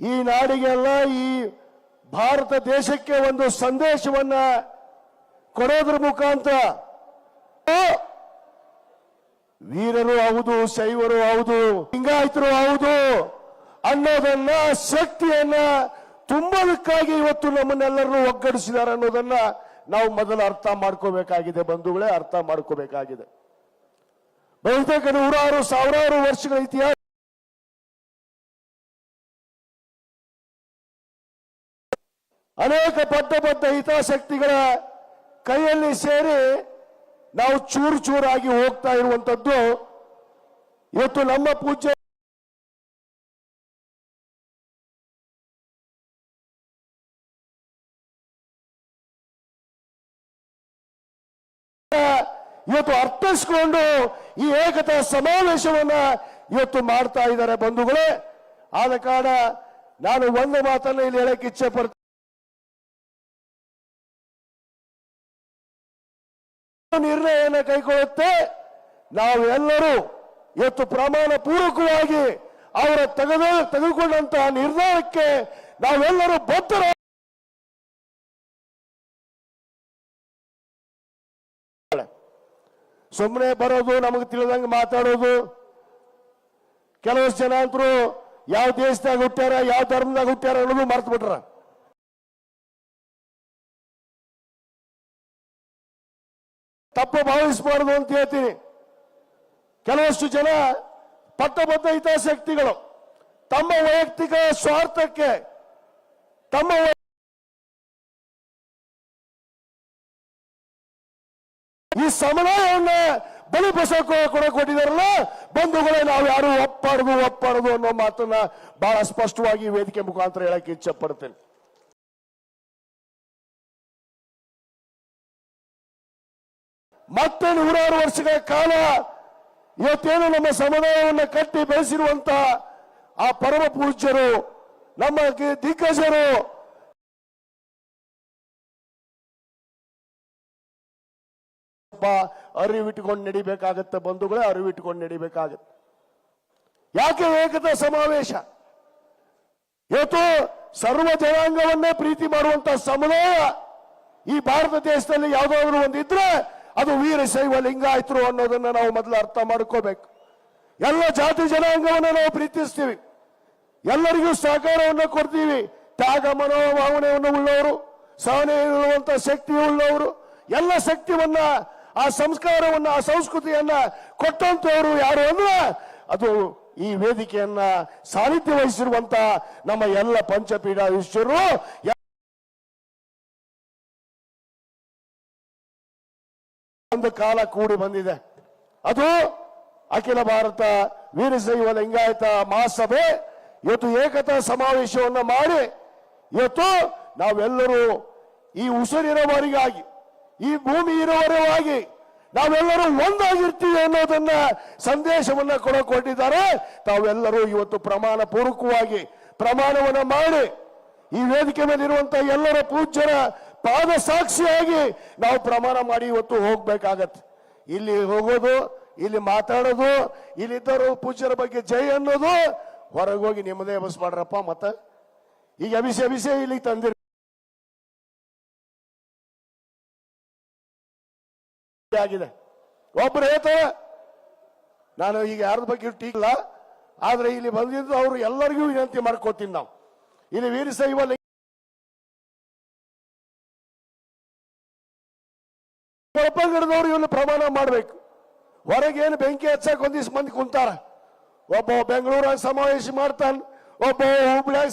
ಈ ನಾಡಿಗೆಲ್ಲ ಈ ಭಾರತ ದೇಶಕ್ಕೆ ಒಂದು ಸಂದೇಶವನ್ನ ಕೊಡೋದ್ರ ಮುಖಾಂತರ ವೀರರು ಹೌದು, ಶೈವರು ಹೌದು, ಲಿಂಗಾಯತರು ಹೌದು ಅನ್ನೋದನ್ನ, ಶಕ್ತಿಯನ್ನ ತುಂಬೋದಕ್ಕಾಗಿ ಇವತ್ತು ನಮ್ಮನ್ನೆಲ್ಲರನ್ನು ಒಗ್ಗಡಿಸಿದ್ದಾರೆ ಅನ್ನೋದನ್ನ ನಾವು ಮೊದಲು ಅರ್ಥ ಮಾಡ್ಕೋಬೇಕಾಗಿದೆ ಬಂಧುಗಳೇ, ಅರ್ಥ ಮಾಡ್ಕೋಬೇಕಾಗಿದೆ. ಬಹುತೇಕ ನೂರಾರು, ಸಾವಿರಾರು ವರ್ಷಗಳ ಇತಿಹಾಸ ಅನೇಕ ಬದ್ಧ ಬದ್ಧ ಹಿತಾಸಕ್ತಿಗಳ ಕೈಯಲ್ಲಿ ಸೇರಿ ನಾವು ಚೂರು ಚೂರಾಗಿ ಹೋಗ್ತಾ ಇರುವಂತದ್ದು ಇವತ್ತು ನಮ್ಮ ಪೂಜ್ಯ ಇವತ್ತು ಅರ್ಥೈಸ್ಕೊಂಡು ಈ ಏಕತಾ ಸಮಾವೇಶವನ್ನ ಇವತ್ತು ಮಾಡ್ತಾ ಇದ್ದಾರೆ ಬಂಧುಗಳೇ. ಆದ ಕಾರಣ ನಾನು ಒಂದು ಮಾತನ್ನು ಇಲ್ಲಿ ಹೇಳಕ್ಕೆ ಇಚ್ಛೆ ಪಡ್ತೀನಿ ನಿರ್ಣಯನ ಕೈಗೊಳ್ಳುತ್ತೆ. ನಾವೆಲ್ಲರೂ ಇವತ್ತು ಪ್ರಮಾಣ ಪೂರ್ವಕವಾಗಿ ಅವರ ತೆಗೆದು, ತೆಗೆದುಕೊಂಡಂತಹ ನಿರ್ಧಾರಕ್ಕೆ ನಾವೆಲ್ಲರೂ ಬದ್ಧರ ಸುಮ್ಮನೆ ಬರೋದು, ನಮಗೆ ತಿಳಿದಂಗೆ ಮಾತಾಡೋದು. ಕೆಲವಷ್ಟು ಜನ ಅಂತರೂ ಯಾವ ದೇಶದಾಗ ಹುಟ್ಟ್ಯಾರ, ಯಾವ ಧರ್ಮದಾಗ ಹುಟ್ಟ್ಯಾರ ಅನ್ನೋದು ಮರ್ತು ಬಿಟ್ರ ತಪ್ಪು ಭಾವಿಸಬಾರದು ಅಂತ ಹೇಳ್ತೀನಿ. ಕೆಲವಷ್ಟು ಜನ ಪಟ್ಟಬದ್ಧ ಹಿತಾಸಕ್ತಿಗಳು ತಮ್ಮ ವೈಯಕ್ತಿಕ ಸ್ವಾರ್ಥಕ್ಕೆ ತಮ್ಮ ಈ ಸಮುದಾಯವನ್ನ ಬಲಿಪಸಕ್ಕೆ ಕೊಡ ಕೊಟ್ಟಿದಾರಲ್ಲ ಬಂಧುಗಳೇ ನಾವು ಯಾರು ಒಪ್ಪಾಡುದು ಒಪ್ಪಾಡುದು ಅನ್ನೋ ಮಾತನ್ನ ಬಹಳ ಸ್ಪಷ್ಟವಾಗಿ ವೇದಿಕೆ ಮುಖಾಂತರ ಹೇಳಕ್ಕೆ ಇಚ್ಛೆ ಪಡ್ತೇನೆ. ಮತ್ತೆ ನೂರಾರು ವರ್ಷಗಳ ಕಾಲ ಇವತ್ತೇನು ನಮ್ಮ ಸಮುದಾಯವನ್ನು ಕಟ್ಟಿ ಬೆಳೆಸಿರುವಂತ ಆ ಪರಮ ಪೂಜ್ಯರು, ನಮ್ಮ ದಿಗ್ಗಜರು. ಅರಿವಿಟ್ಕೊಂಡು ನಡಿಬೇಕಾಗತ್ತೆ ಬಂಧುಗಳೇ ಅರಿವಿಟ್ಟುಕೊಂಡು ನಡಿಬೇಕಾಗತ್ತೆ. ಯಾಕೆ ಏಕತಾ ಸಮಾವೇಶ? ಇವತ್ತು ಸರ್ವ ಜನಾಂಗವನ್ನೇ ಪ್ರೀತಿ ಮಾಡುವಂತ ಸಮುದಾಯ ಈ ಭಾರತ ದೇಶದಲ್ಲಿ ಯಾವುದಾದ್ರೂ ಒಂದಿದ್ರೆ ಅದು ವೀರಶೈವ ಲಿಂಗಾಯತರು ಅನ್ನೋದನ್ನ ನಾವು ಮೊದಲು ಅರ್ಥ ಮಾಡ್ಕೋಬೇಕು. ಎಲ್ಲ ಜಾತಿ ಜನಾಂಗವನ್ನು ನಾವು ಪ್ರೀತಿಸ್ತೀವಿ. ಎಲ್ಲರಿಗೂ ಸಹಕಾರವನ್ನು ಕೊಡ್ತೀವಿ. ತ್ಯಾಗ ಮನೋಭಾವನೆಯನ್ನು ಉಳ್ಳವರು, ಸಹನೆ ಇರುವಂತ ಶಕ್ತಿ ಉಳ್ಳವರು. ಎಲ್ಲ ಶಕ್ತಿಯನ್ನ ಆ ಸಂಸ್ಕಾರವನ್ನ, ಆ ಸಂಸ್ಕೃತಿಯನ್ನ ಕೊಟ್ಟಂತವರು ಯಾರು ಅಂದ್ರೆ ಅದು ಈ ವೇದಿಕೆಯನ್ನ ಸಾನ್ನಿಧ್ಯ ವಹಿಸಿರುವಂತಹ ನಮ್ಮ ಎಲ್ಲ ಪಂಚಪೀಠಾಧೀಶರು ಒಂದು ಕಾಲ ಕೂಡಿ ಬಂದಿದೆ. ಅದು ಅಖಿಲ ಭಾರತ ವೀರಶೈವ ಲಿಂಗಾಯತ ಮಹಾಸಭೆ ಇವತ್ತು ಏಕತಾ ಸಮಾವೇಶವನ್ನು ಮಾಡಿ ಇವತ್ತು ನಾವೆಲ್ಲರೂ ಈ ಉಸಿರಿರುವವರಿಗಾಗಿ ಈ ಭೂಮಿ ಇರುವವರಿಗಾಗಿ ನಾವೆಲ್ಲರೂ ಒಂದಾಗಿರ್ತೀವಿ ಅನ್ನೋದನ್ನ ಸಂದೇಶವನ್ನ ಕೊಟ್ಟಿದ್ದಾರೆ ತಾವೆಲ್ಲರೂ ಇವತ್ತು ಪ್ರಮಾಣ ಪೂರ್ವಕವಾಗಿ ಪ್ರಮಾಣವನ್ನ ಮಾಡಿ ಈ ವೇದಿಕೆ ಮೇಲೆ ಇರುವಂತಹ ಎಲ್ಲರ ಪೂಜ್ಯರ ಪಾದ ಸಾಕ್ಷಿಯಾಗಿ ನಾವು ಪ್ರಮಾಣ ಮಾಡಿ ಇವತ್ತು ಹೋಗ್ಬೇಕಾಗತ್ತೆ. ಇಲ್ಲಿ ಹೋಗೋದು, ಇಲ್ಲಿ ಮಾತಾಡೋದು ಇಲ್ಲಿದ್ದರು ಪೂಜ್ಯರ ಬಗ್ಗೆ ಜೈ ಅನ್ನೋದು, ಹೊರಗೆ ಹೋಗಿ ನಿಮ್ಮದೇ ಬಸ್ ಮಾಡ್ರಪ್ಪ ಮತ್ತ? ಈಗ ಅಭಿಷೇ ಅಭಿಷೇ ಇಲ್ಲಿ ತಂದಿರ. ಆಗಿದೆ. ಒಬ್ರು ಹೇಳ್ತಾರೆ, ನಾನು ಈಗ ಯಾರದ ಬಗ್ಗೆ ಟೀಕಿಲ್ಲ, ಆದ್ರೆ ಇಲ್ಲಿ ಬಂದಿದ್ದು ಅವರು ಎಲ್ಲರಿಗೂ ವಿನಂತಿ ಮಾಡ್ಕೋತೀನಿ ನಾವು. ಇಲ್ಲಿ ವೀರಶೈವ ಲಿಂಗ ಇವನ್ನ ಇವನು ಪ್ರಮಾಣ ಮಾಡಬೇಕು. ಹೊರಗೆ ಏನು ಬೆಂಕಿ ಹಚ್ಚಕ್ಕೆ ಒಂದಿಷ್ಟು ಮಂದಿ ಕುಂತಾರ. ಒಬ್ಬ ಬೆಂಗಳೂರಾಗ ಸಮಾವೇಶ ಮಾಡ್ತಾನ, ಒಬ್ಬ ಹುಬ್ಳ್ಯಾಗ